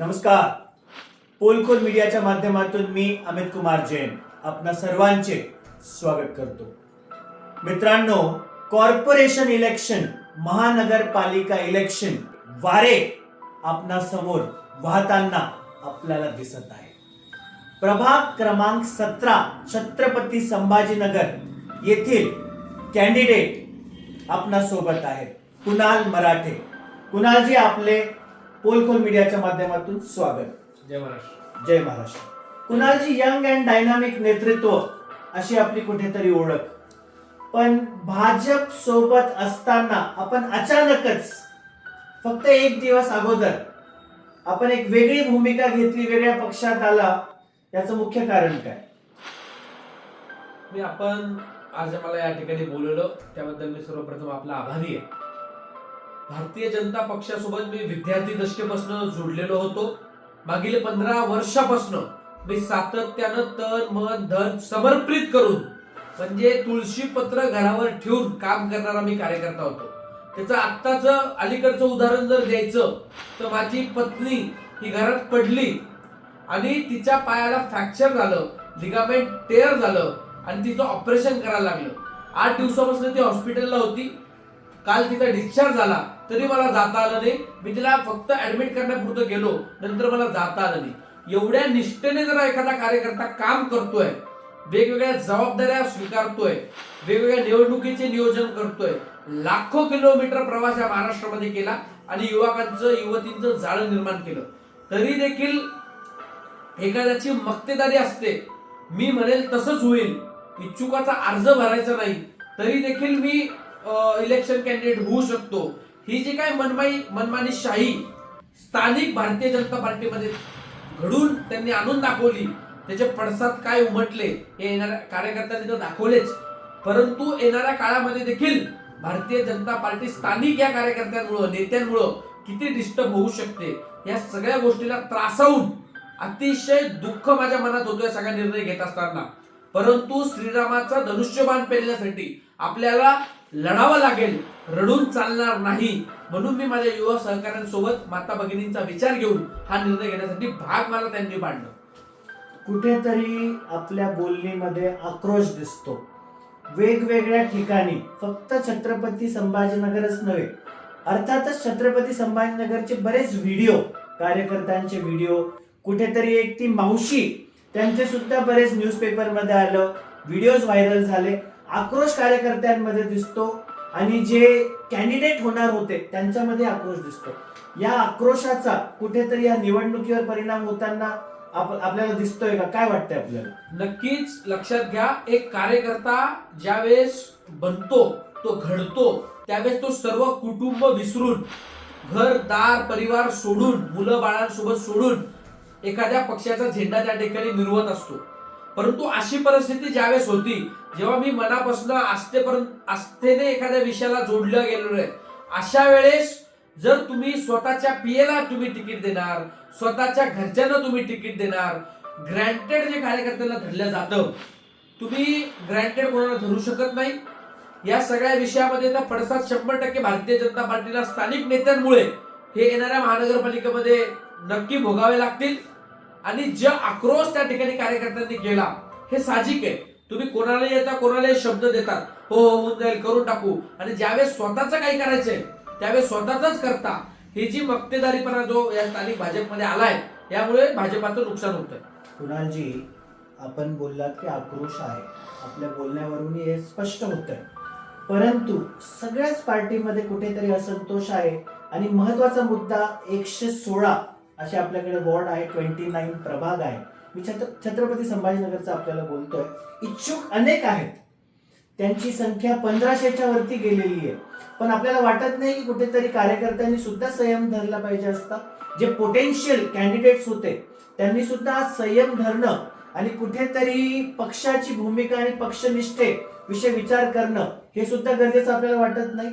नमस्कार. पोलकोल मीडियाच्या माध्यमातून मी अमित कुमार जैन आपणा सर्वांचे स्वागत करतो. मित्रांनो कॉर्पोरेशन इलेक्शन महानगरपालिका इलेक्शन वारे आपणा समोर वाहताना आपल्याला दिसत आहे. प्रभाग क्रमांक सतरा छत्रपती संभाजीनगर येथील कॅन्डिडेट आपणा सोबत आहेत. कुणाल मराठे. कुणालजी आपले पोलकोल मीडियाच्या माध्यमातून स्वागत. जय महाराष्ट्र. जय महाराष्ट्र. कुणालजी यंग अँड डायनामिक नेतृत्व अशी आपली कुठेतरी ओळख. पण भाजप सोबत असताना आपण अचानकच फक्त एक दिवस अगोदर आपण एक वेगळी भूमिका घेतली वेगळ्या पक्षात आला याचं मुख्य कारण काय? मी आपण आज मला या ठिकाणी बोलवलं त्याबद्दल मी सर्वप्रथम आपला आभारी आहे. भारतीय जनता पक्षासोबत मी विद्यार्थी दशकेपासून जोडलेलो होतो. मागील पंधरा वर्षापासून मी सातत्यानं तन मन धन समर्पित करून म्हणजे तुळशी पत्र घरावर ठेवून काम करणारा मी कार्यकर्ता होतो. त्याचं आत्ताच अलीकडचं उदाहरण जर द्यायचं तर माझी पत्नी ही घरात पडली आणि तिच्या पायाला फ्रॅक्चर झालं लिगामेंट टेअर झालं आणि तिचं ऑपरेशन करायला लागलं. आठ दिवसापासून ती हॉस्पिटलला होती. काल तिचा डिस्चार्ज झाला. तरी मला जाता आलं नाही. मी तिला फक्त ऍडमिट करण्यापुरतं गेलो नंतर मला जाता आलं नाही. एवढ्या निष्ठेने जर एखादा कार्यकर्ता काम करतोय वेगवेगळ्या जबाबदाऱ्या स्वीकारतोय वेगवेगळ्या निवडणुकीचे नियोजन करतोय लाखो किलोमीटर प्रवास या महाराष्ट्रामध्ये केला आणि युवकांचं युवतींचं जाळं निर्माण केलं. तरी देखील एखाद्याची मक्तेदारी असते. मी म्हणेल तसंच होईल. इच्छुकाचा अर्ज भरायचा नाही. तरी देखील मी इलेक्शन कॅन्डिडेट होऊ शकतो. ही जी काय मनमाई मनमानी शाही स्थानिक भारतीय जनता पार्टीमध्ये घडून त्यांनी आणून दाखवली त्याचे पडसाद काय उमटले हे येणाऱ्या कार्यकर्त्यांनी तर दाखवलेच. परंतु येणाऱ्या काळामध्ये देखील भारतीय जनता पार्टी स्थानिक या कार्यकर्त्यांमुळं नेत्यांमुळं किती डिस्टर्ब होऊ शकते या सगळ्या गोष्टीला त्रासावून अतिशय दुःख माझ्या मनात होतो या सगळा निर्णय घेत असताना. परंतु श्रीरामाचा धनुष्यबाण पेरण्यासाठी आपल्याला लढावं लागेल रडून चालणार नाही. म्हणून मी माझ्या युवा सहकाऱ्यांसोबत माता भगिनींचा विचार घेऊन हा निर्णय घेण्यासाठी भाग मला त्यांनी पाडलं कुठेतरी आपल्या बोलणीमध्ये आक्रोश दिसतो. वेगवेगळ्या ठिकाणी फक्त छत्रपती संभाजीनगरच नव्हे अर्थातच छत्रपती संभाजीनगरचे बरेच व्हिडिओ कार्यकर्त्यांचे व्हिडिओ कुठेतरी एक ती मावशी त्यांचे सुद्धा बरेच न्यूजपेपरमध्ये आलं व्हिडिओज व्हायरल झाले आक्रोश कार्यकर्त्यांमध्ये दिसतो आणि जे कॅन्डिडेट होणार होते त्यांच्यामध्ये आक्रोश दिसतो. या आक्रोशाचा कुठेतरी या निवडणुकीवर परिणाम होताना आपल्याला दिसतोय का? काय वाटतंय आपल्याला? नक्कीच लक्षात घ्या एक कार्यकर्ता ज्यावेळेस बनतो तो घडतो त्यावेळेस तो सर्व कुटुंब विसरून घर दार परिवार सोडून मुलं बाळांसोबत सोडून एखाद्या पक्षाचा झेंडा त्या ठिकाणी मिरवत असतो. परंतु अशी परिस्थिती ज्यावेळेस होती जेव्हा मी मनापासून आस्थेपर्यंत आस्थेने एखाद्या विषयाला जोडलं गेलेलो आहे अशा वेळेस जर तुम्ही स्वतःच्या पियेला तुम्ही तिकीट देणार स्वतःच्या घरच्यांना तुम्ही तिकीट देणार ग्रँटेड जे कार्यकर्त्यांना धरलं जातं तुम्ही ग्रँटेड कोणाला धरू शकत नाही. या सगळ्या विषयामध्ये तर पडसाद शंभर टक्के भारतीय जनता पार्टीला स्थानिक नेत्यांमुळे हे येणाऱ्या महानगरपालिकेमध्ये नक्की भोगावे लागतील. आणि जे आक्रोश त्या ठिकाणी कार्यकर्त्यांनी केला हे साहजिक आहे. तुम्ही कोणाला येता कोणालाही शब्द देतात. हो हो होऊन जाईल करून टाकू. आणि ज्यावेळेस स्वतःच काही करायचंय त्यावेळेस स्वतःच करता. ही जी मक्तेदारीपणा जो या स्थानिक भाजपमध्ये आलाय यामुळे भाजपाचं नुकसान होतंय. कुणालजी आपण बोललात की आक्रोश आहे. आपल्या बोलण्यावरून हे स्पष्ट होत आहे परंतु सगळ्याच पार्टीमध्ये कुठेतरी असंतोष आहे. आणि महत्त्वाचा मुद्दा एकशे सोळा. असे आपल्याकडे वॉर्ड आहे ट्वेंटी नाईन प्रभाग आहे. मी छत्र छत्रपती संभाजीनगरचा आपल्याला बोलतोय. इच्छुक अनेक आहेत. त्यांची संख्या पंधराशेच्या वरती गेलेली आहे. पण आपल्याला वाटत नाही की कुठेतरी कार्यकर्त्यांनी सुद्धा संयम धरला पाहिजे असता. जे पोटेन्शियल कॅन्डिडेट्स होते त्यांनी सुद्धा आज संयम धरणं आणि कुठेतरी पक्षाची भूमिका आणि पक्षनिष्ठे विषय विचार करणं हे सुद्धा गरजेचं आपल्याला वाटत नाही.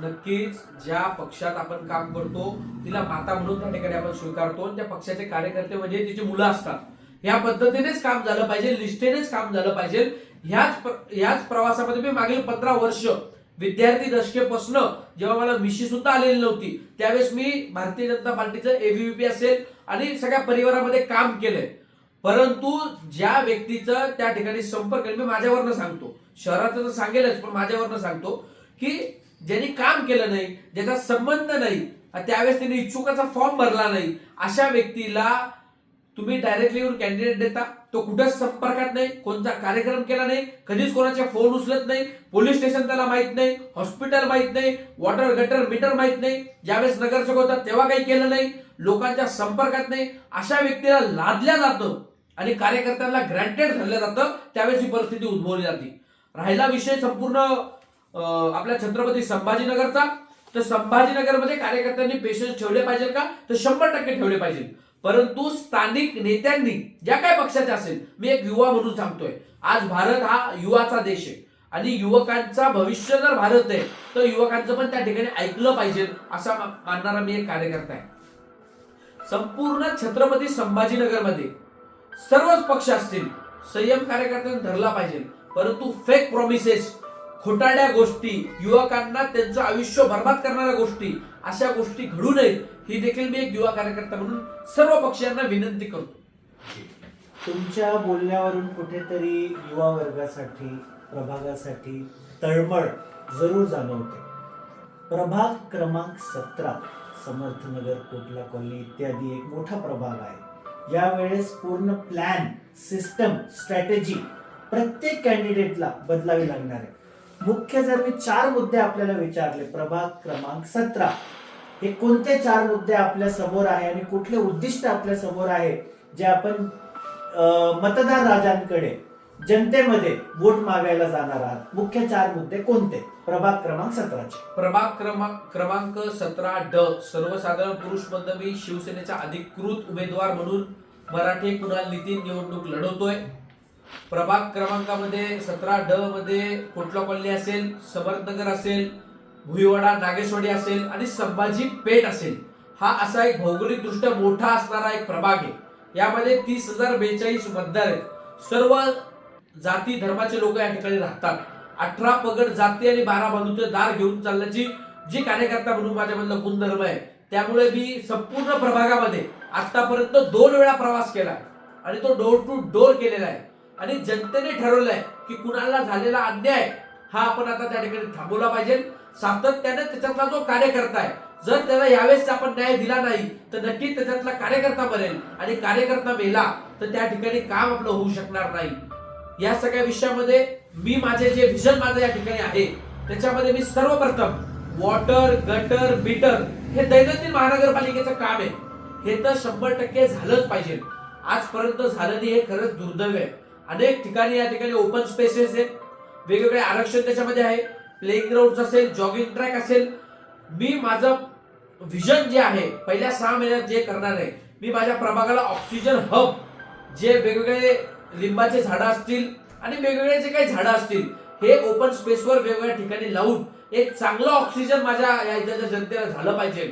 नक्कीच ज्या पक्षात आपण काम करतो तिला माता म्हणून त्या ठिकाणी आपण स्वीकारतो आणि त्या पक्षाचे कार्यकर्ते म्हणजे तिची मुलं असतात. या पद्धतीनेच काम झालं पाहिजे निष्ठेनेच काम झालं पाहिजे. ह्याच ह्याच प्रवासामध्ये मी मागील पंधरा वर्ष विद्यार्थी दशकेपासून जेव्हा मला मिशी सुद्धा आलेली नव्हती त्यावेळेस मी भारतीय जनता पार्टीचं एबीव्हीपी असेल आणि सगळ्या परिवारामध्ये काम केलंय. परंतु ज्या व्यक्तीचं त्या ठिकाणी संपर्क मी माझ्यावरनं सांगतो. शहराचं तर सांगेलच पण माझ्यावरनं सांगतो की ज्यांनी काम केलं नाही ज्याचा संबंध नाही त्यावेळेस त्यांनी इच्छुकाचा फॉर्म भरला नाही अशा व्यक्तीला तुम्ही डायरेक्टली येऊन कॅन्डिडेट देता. तो कुठंच संपर्कात नाही कोणता कार्यक्रम केला नाही कधीच कोणाचे फोन उचलत नाही पोलीस स्टेशन त्याला माहीत नाही हॉस्पिटल माहीत नाही वॉटर गटर मीटर माहीत नाही. ज्यावेळेस नगरसेवक होता तेव्हा काही केलं नाही लोकांच्या संपर्कात नाही. अशा व्यक्तीला लादल्या जातं आणि कार्यकर्त्यांना ग्रँटेड धरलं जातं त्यावेळेस ही परिस्थिती उद्भवली जाते. राहिला विषय संपूर्ण आपल्या छत्रपती संभाजीनगरचा? तर संभाजीनगरमध्ये कार्यकर्त्यांनी पेशन्स ठेवले पाहिजे का? तर शंभर टक्के ठेवले पाहिजे परंतु स्थानिक नेत्यांनी ज्या काय पक्षाचे असेल मी एक युवा म्हणून सांगतोय. आज भारत हा युवाचा देश आहे. आणि युवकांचा भविष्य जर भारत आहे तर युवकांचं पण त्या ठिकाणी ऐकलं पाहिजे असा मानणारा मी एक कार्यकर्ता आहे. संपूर्ण छत्रपती संभाजीनगरमध्ये सर्वच पक्ष असतील संयम कार्यकर्त्यांनी धरला पाहिजे. परंतु फेक प्रॉमिसेस खोटाड्या गोष्टी युवकांना त्यांचं आयुष्य बर्बाद करणाऱ्या गोष्टी अशा गोष्टी घडू नयेत ही देखील मी एक युवा कार्यकर्ता म्हणून सर्व पक्षांना विनंती करतो. तुमच्या बोलण्यावरून कुठेतरी युवा वर्गासाठी प्रभागासाठी तळमळ जरूर जाणवते. प्रभाग क्रमांक सतरा समर्थनगर कोटला कॉलनी इत्यादी एक मोठा प्रभाग आहे. यावेळेस पूर्ण प्लॅन सिस्टम स्ट्रॅटेजी प्रत्येक कॅन्डिडेटला बदलावी लागणार आहे. मुख्य जर मी चार मुद्दे आपल्याला विचारले प्रभाग क्रमांक सतरा हे कोणते चार मुद्दे आपल्यासमोर आहे आणि कुठले उद्दिष्ट आपल्यासमोर आहे जे आपण मतदार राजांकडे जनतेमध्ये वोट मागायला जाणार आहात? मुख्य चार मुद्दे कोणते? प्रभाग क्रमांक सतराचे. प्रभाग क्रमांक क्रमांक सतरा ड सर्वसाधारण पुरुष मंडळी शिवसेनेचा अधिकृत उमेदवार म्हणून मराठी कुणाल नितीन निवडणूक लढवतोय. प्रभाग क्रमांकामध्ये सतरा ड मध्ये कोटला कॉलनी असेल समर्थनगर असेल भुईवाडा नागेशवाडी असेल आणि संभाजी पेठ असेल हा असा एक भौगोलिक दृष्ट्या मोठा असणारा एक प्रभाग आहे. यामध्ये तीस हजार बेचाळीस मतदार आहेत. सर्व जाती धर्माचे लोक या ठिकाणी राहतात. अठरा पगड जाती आणि बारा बाजूचे दार घेऊन चालण्याची जी कार्यकर्ता म्हणून माझ्यामधला गुणधर्म आहे त्यामुळे मी संपूर्ण प्रभागामध्ये आतापर्यंत दोन वेळा प्रवास केला आणि तो डोर टू डोर केलेला आहे. आणि जनतेने ठरवलंय की कुणाला झालेला अन्याय हा आपण आता त्या ठिकाणी थांबवला पाहिजे. सातत्याने त्याच्यातला जो कार्यकर्ता आहे जर त्याला यावेळेस आपण न्याय दिला नाही तर नक्कीच त्याच्यातला कार्यकर्ता बनेल. आणि कार्यकर्ता मेला तर त्या ठिकाणी काम आपलं होऊ शकणार नाही. या सगळ्या विषयामध्ये मी माझे जे विजन माझं या ठिकाणी आहे त्याच्यामध्ये मी सर्वप्रथम वॉटर गटर मीटर हे दैनंदिन महानगरपालिकेचं काम आहे. हे तर शंभर टक्के झालंच पाहिजे. आजपर्यंत झालं नाही हे खरंच दुर्दैव आहे. अनेक ठिकाणी या ठिकाणी ओपन स्पेसेस आहेत. वेगवेगळे आरक्षण त्याच्यामध्ये आहे. प्लेइंग ग्राउंड असेल जॉगिंग ट्रॅक असेल. मी माझं व्हिजन जे आहे पहिल्या सहा महिन्यात जे करणार आहे मी माझ्या प्रभागाला ऑक्सिजन हब जे वेगवेगळे लिंबाचे झाडं असतील आणि वेगवेगळे जे काही झाडं असतील हे ओपन स्पेसवर वेगवेगळ्या ठिकाणी लावून एक चांगलं ऑक्सिजन माझ्या या इथल्या जनतेला झालं पाहिजे.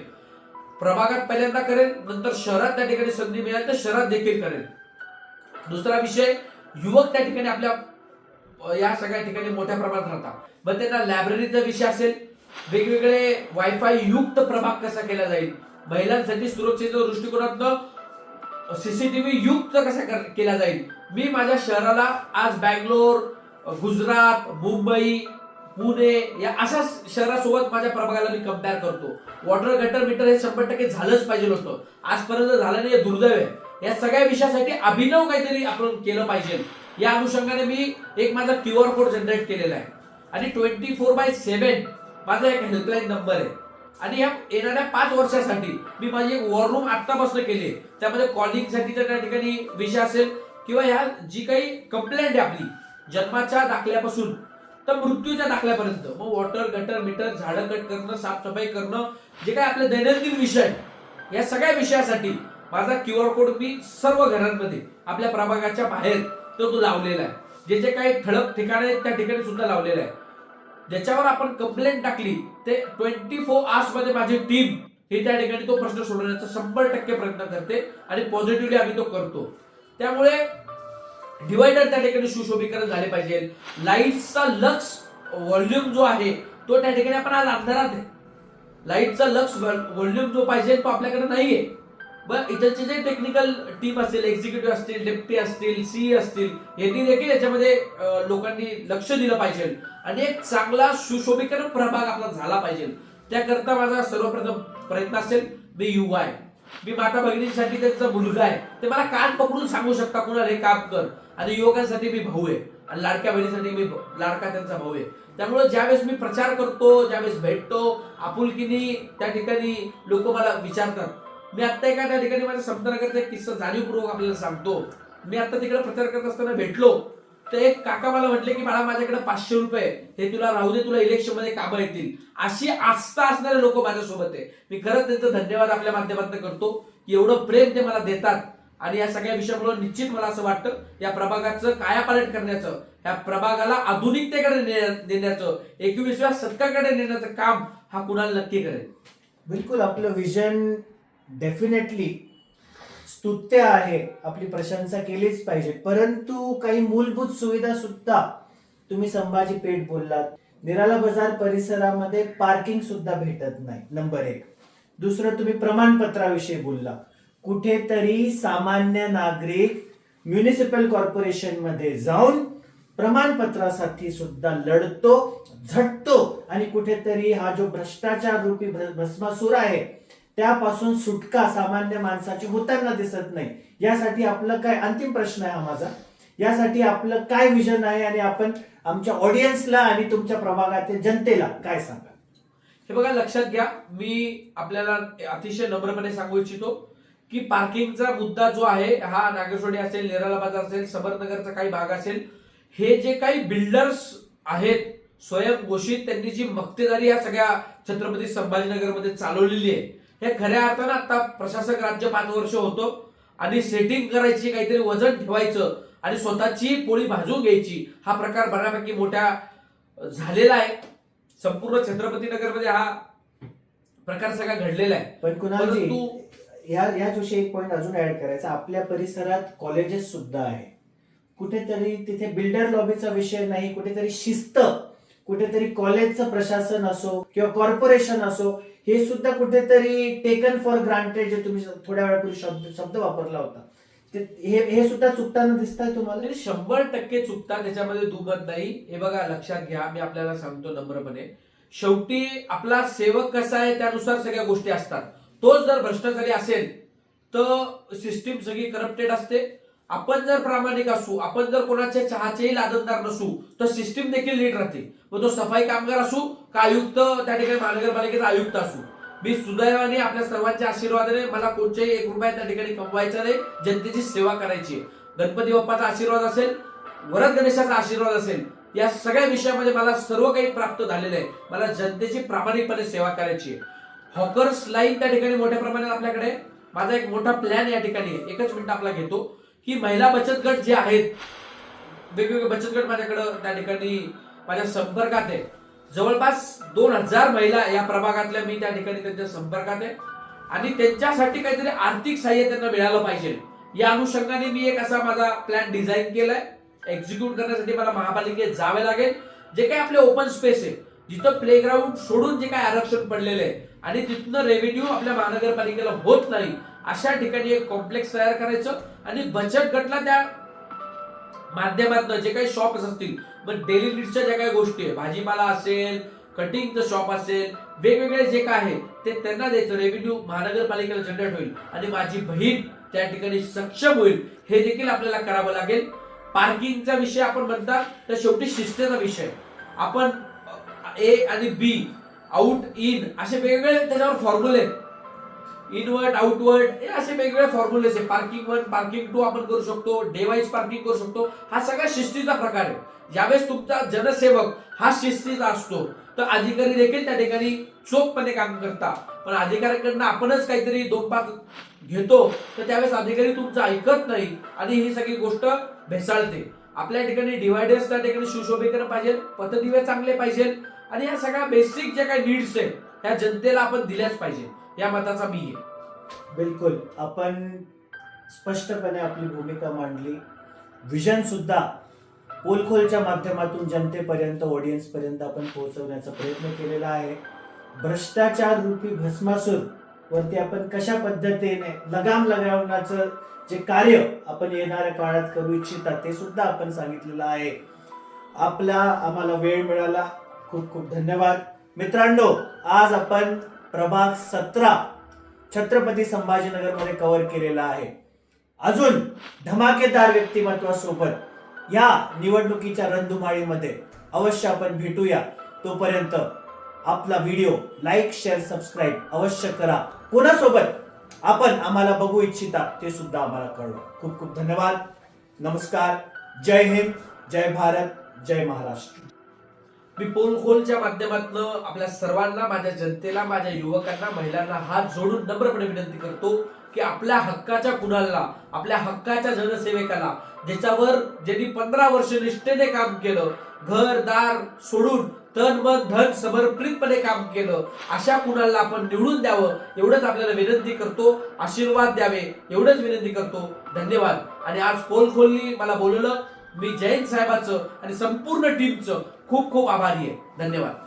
प्रभागात पहिल्यांदा करेल नंतर शहरात त्या ठिकाणी संधी मिळाली तर शहरात देखील करेल दुसरा विषय युवक त्या ठिकाणी आपल्या या सगळ्या ठिकाणी मोठ्या प्रमाणात राहतात. मग त्यांना लायब्ररीचा विषय असेल वेगवेगळे वायफाय युक्त प्रभाग कसा केला जाईल? महिलांसाठी सुरक्षेच्या दृष्टिकोनातनं सीसीटीव्ही युक्त कसा कर- केला जाईल? मी माझ्या शहराला आज बँगलोर गुजरात मुंबई पुणे या अशा शहरासोबत माझ्या प्रभागाला मी कंपेअर करतो. वॉटर गटर मीटर हे शंभर टक्के झालंच पाहिजे होतं आजपर्यंत झालं नाही हे दुर्दैव आहे. या सगळ्या विषयासाठी अभिनव काहीतरी आपण केलं पाहिजे. या अनुषंगाने मी एक माझा क्यू आर कोड जनरेट केलेला आहे. आणि ट्वेंटी फोर बाय सेव्हन माझा एक हेल्पलाईन नंबर आहे. आणि ह्या येणाऱ्या पाच वर्षासाठी मी माझी एक वॉर रूम आत्तापासून केली त्यामध्ये कॉलिंगसाठी त्या ठिकाणी विषय असेल किंवा ह्या जी काही कंप्लेंट आहे आपली जन्माच्या दाखल्यापासून तर मृत्यूच्या दाखल्यापर्यंत मग वॉटर गटर मीटर झाडं कट करणं साफसफाई करणं जे काही आपले दैनंदिन विषय या सगळ्या विषयासाठी माझा क्यू आर कोड मी सर्व घरांमध्ये आपल्या प्रभागाच्या बाहेर तो तो लावलेला आहे. जे जे काही ठळक ठिकाणे आहेत त्या ठिकाणी सुद्धा लावलेला आहे. ज्याच्यावर आपण कंप्लेंट टाकली ते ट्वेंटी फोर आवर्समध्ये माझी टीम ही त्या ठिकाणी तो प्रश्न सोडवण्याचा शंभर टक्के प्रयत्न करते आणि पॉझिटिव्हली आम्ही तो करतो. त्यामुळे डिवायडर त्या ठिकाणी सुशोभीकरण झाले पाहिजे. लाईटचा लक्स व्हॉल्युम जो आहे तो त्या ठिकाणी आपण आज अंधारात आहे. लाईटचा लक्स व्हॉल्यूम जो पाहिजे तो आपल्याकडे नाहीये. बरं इथलचे जे टेक्निकल टीम असतील एक्झिक्युटिव्ह असतील डेप्टी असतील सी असतील यांनी देखील याच्यामध्ये लोकांनी लक्ष दिलं पाहिजे. आणि एक चांगला सुशोभीकरण प्रभाग आपला झाला पाहिजे. त्याकरता माझा सर्वप्रथम प्रयत्न असेल मी युवा आहे. मी माता भगिनींसाठी त्यांचा मुलगा आहे. ते मला कान पकडून सांगू शकता कुणाला हे काम कर. आणि युवकांसाठी मी भाऊ आहे. आणि लाडक्या बहिणीसाठी मी लाडका त्यांचा भाऊ आहे. त्यामुळे ज्यावेळेस मी प्रचार करतो ज्यावेळेस भेटतो आपुलकीनी त्या ठिकाणी लोक मला विचारतात मी आता एका त्या ठिकाणी माझ्या संतनगरचा एक किस्सा जाणीवपूर्वक आपल्याला सांगतो. मी आता तिकडे प्रचार करत असताना भेटलो. तर एक काका मला म्हटले की मला माझ्याकडे पाचशे रुपये हे तुला राहू दे तुला इलेक्शनमध्ये कामं येतील. अशी आस्था असणारे लोक माझ्यासोबत आहे. मी खरंच त्यांचा धन्यवाद आपल्या माध्यमातून करतो की एवढं प्रेम ते मला देतात. आणि या सगळ्या विषयामुळे निश्चित मला असं वाटतं या प्रभागाचं कायापालट करण्याचं या प्रभागाला आधुनिकतेकडे ने- नेण्याचं एकविसव्या शतकाकडे नेण्याचं काम हा कुणाला नक्की करेल? बिलकुल आपलं विजन डेफिनेटली स्तुत्य आहे. आपली प्रशंसा केलीच पाहिजे. परंतु काही मूलभूत सुविधा सुद्धा तुम्ही संभाजी पेठ बोललात. निराला बाजार परिसरामध्ये पार्किंग सुद्धा भेटत नाही. नंबर एक. दुसरं तुम्ही प्रमाणपत्राविषयी बोलला कुठेतरी सामान्य नागरिक म्युनिसिपल कॉर्पोरेशनमध्ये जाऊन प्रमाणपत्रासाठी सुद्धा लढतो झटतो आणि कुठेतरी हा जो भ्रष्टाचार रूपी भस्मासूर आहे त्यापासून सुटका सामान्य माणसाची होताना दिसत नाही. यासाठी आपलं काय अंतिम प्रश्न आहे हा माझा. यासाठी आपलं काय विजन आहे आणि आपण आमच्या ऑडियन्सला आणि तुमच्या प्रभागातील जनतेला काय सांगा हे बघा लक्षात घ्या मी आपल्याला अतिशय नम्रपणे सांगू इच्छितो की पार्किंगचा मुद्दा जो आहे हा नागेश्वडी असेल निराला बाजार असेल सबरनगरचा काही भाग असेल हे जे काही बिल्डर्स आहेत स्वयंघोषित त्यांनी जी मक्तेदारी या सगळ्या छत्रपती संभाजीनगरमध्ये चालवलेली आहे हे खऱ्या अर्थानं आता प्रशासक राज्य पाच वर्ष होतो आणि सेटिंग करायची काहीतरी वजन ठेवायचं आणि स्वतःची पोळी भाजून घ्यायची हा प्रकार बऱ्यापैकी मोठ्या झालेला आहे. संपूर्ण छत्रपती नगरमध्ये हा प्रकार सगळा घडलेला आहे. पण परंतु या याच विषयी एक पॉईंट अजून ऍड करायचा. आपल्या परिसरात कॉलेजेस सुद्धा आहे कुठेतरी तिथे बिल्डर लॉबीचा विषय नाही कुठेतरी शिस्त कुठेतरी कॉलेजचं प्रशासन असो किंवा कॉर्पोरेशन असो हे सुद्धा कुठेतरी टेकन फॉर ग्रांटेड जे तुम्ही थोड्या वेळापूर्वी शब्द शब्द वापरला होता. हे हे सुद्धा चुकताना दिसत आहे तुम्हाला शंभर टक्के चुकता त्याच्यामध्ये दुमत नाही. हे बघा लक्षात घ्या मी आपल्याला सांगतो नम्रपणे. शेवटी आपला सेवक कसा आहे त्यानुसार सगळ्या गोष्टी असतात. तोच जर भ्रष्टाचारी असेल तर सिस्टीम सगळी करप्टेड असते. आपण जर प्रामाणिक असू आपण जर कोणाच्या चहाचेही लादतदार नसू तर सिस्टीम देखील नीट राहते. मग तो सफाई कामगार असू का आयुक्त त्या ठिकाणी महानगरपालिकेचा आयुक्त असू. मी सुदैवाने आपल्या सर्वांच्या आशीर्वादाने मला कोणत्याही एक रुपया त्या ठिकाणी कमवायचा नाही जनतेची सेवा करायची गणपती बाप्पाचा आशीर्वाद असेल वरद गणेशाचा आशीर्वाद असेल या सगळ्या विषयामध्ये मला सर्व काही प्राप्त झालेलं आहे. मला जनतेची प्रामाणिकपणे सेवा करायची आहे. हॉकर्स लाईन त्या ठिकाणी मोठ्या प्रमाणात आपल्याकडे माझा एक मोठा प्लॅन या ठिकाणी एकच मिनिट आपला घेतो. की महिला बचत गट जे आहेत वेगवेगळे बचत गट माझ्याकडं त्या ठिकाणी माझ्या संपर्कात आहे. जवळपास दोन हजार महिला या प्रभागातल्या मी त्या ठिकाणी त्यांच्या संपर्कात आहे. आणि त्यांच्यासाठी काहीतरी आर्थिक सहाय्य त्यांना मिळालं पाहिजे. या अनुषंगाने मी एक असा माझा प्लॅन डिझाईन केलाय. एक्झिक्यूट करण्यासाठी मला महापालिकेत जावे लागेल. जे काही आपले ओपन स्पेस आहे जिथं प्लेग्राऊंड सोडून जे काही आरक्षण पडलेलं आहे आणि तिथनं रेव्हेन्यू आपल्या महानगरपालिकेला होत नाही अशा ठिकाणी एक कॉम्प्लेक्स तयार करायचं आणि बचत गटला त्या माध्यमातून जे काही शॉप्स असतील मग डेली नीडच्या ज्या काही गोष्टी आहे भाजीपाला असेल कटिंगचं शॉप असेल वेगवेगळे जे काय आहे ते त्यांना द्यायचं. रेव्हेन्यू महानगरपालिकेला जनरेट होईल आणि माझी बहीण त्या ठिकाणी सक्षम होईल हे देखील आपल्याला करावं लागेल. पार्किंगचा विषय आपण म्हणता तर शेवटी शिस्तेचा विषय. आपण ए आणि बी आउट इन असे वेगवेगळे त्याच्यावर फॉर्म्युले आहेत. इनवर्ट आउटवर्ड हे असे वेगवेगळे फॉर्म्युलेस आहे पार्किंग वन पार्किंग टू आपण करू शकतो. डेवाईज पार्किंग करू शकतो. हा सगळा शिस्तीचा प्रकार आहे. ज्यावेळेस तुमचा जनसेवक हा शिस्तीचा असतो तर अधिकारी देखील त्या ठिकाणी चोखपणे काम करता पण अधिकाऱ्यांकडनं आपणच काहीतरी दोन पाच घेतो तर त्यावेळेस अधिकारी तुमचं ऐकत नाही आणि ही सगळी गोष्ट भेसाळते. आपल्या ठिकाणी डिवायडर्स त्या ठिकाणी सुशोभीकरण पाहिजे पथदिवे चांगले पाहिजे आणि या सगळ्या बेसिक ज्या काही नीड्स आहेत ह्या जनतेला आपण दिल्याच पाहिजे. या मताचा मी आहे बिलकुल. आपण स्पष्टपणे आपली भूमिका मांडली. विजन सुद्धा पोलखोलच्या माध्यमातून जनतेपर्यंत ऑडियन्स पर्यंत आपण पोहोचवण्याचा प्रयत्न केलेला आहे. भ्रष्टाचार रूपी भस्मासूर वरती आपण कशा पद्धतीने लगाम लगावण्याचं जे कार्य आपण येणाऱ्या काळात करू इच्छिता ते सुद्धा आपण सांगितलेलं आहे. आपला आम्हाला वेळ मिळाला. खूप खूप धन्यवाद. मित्रांनो आज आपण प्रभाग सतरा छत्रपती संभाजीनगरमध्ये कव्हर केलेला आहे. अजून धमाकेदार व्यक्तिमत्वासोबत या निवडणुकीच्या रणधुमाळीमध्ये अवश्य आपण भेटूया. तोपर्यंत आपला व्हिडिओ लाईक शेअर सबस्क्राईब अवश्य करा. कोणासोबत आपण आम्हाला बघू इच्छिता ते सुद्धा आम्हाला कळवा. खूप खूप धन्यवाद. नमस्कार. जय हिंद. जय भारत. जय महाराष्ट्र. मी पोल खोलच्या माध्यमातून आपल्या सर्वांना माझ्या जनतेला माझ्या युवकांना महिलांना हात जोडून नम्रपणे विनंती करतो की आपल्या हक्काच्या कुणाला आपल्या हक्काच्या जनसेवेकाला ज्याच्यावर ज्यांनी पंधरा वर्ष निष्ठेने काम केलं घर दार सोडून तन मन धन समर्पितपणे काम केलं अशा कुणाला आपण निवडून द्यावं एवढंच आपल्याला विनंती करतो आशीर्वाद द्यावे एवढंच विनंती करतो. धन्यवाद. आणि आज पोल खोलनी मला बोलवलं मी जयंत साहेबाचं आणि संपूर्ण टीमचं खूप खूप आभारी आहे. धन्यवाद.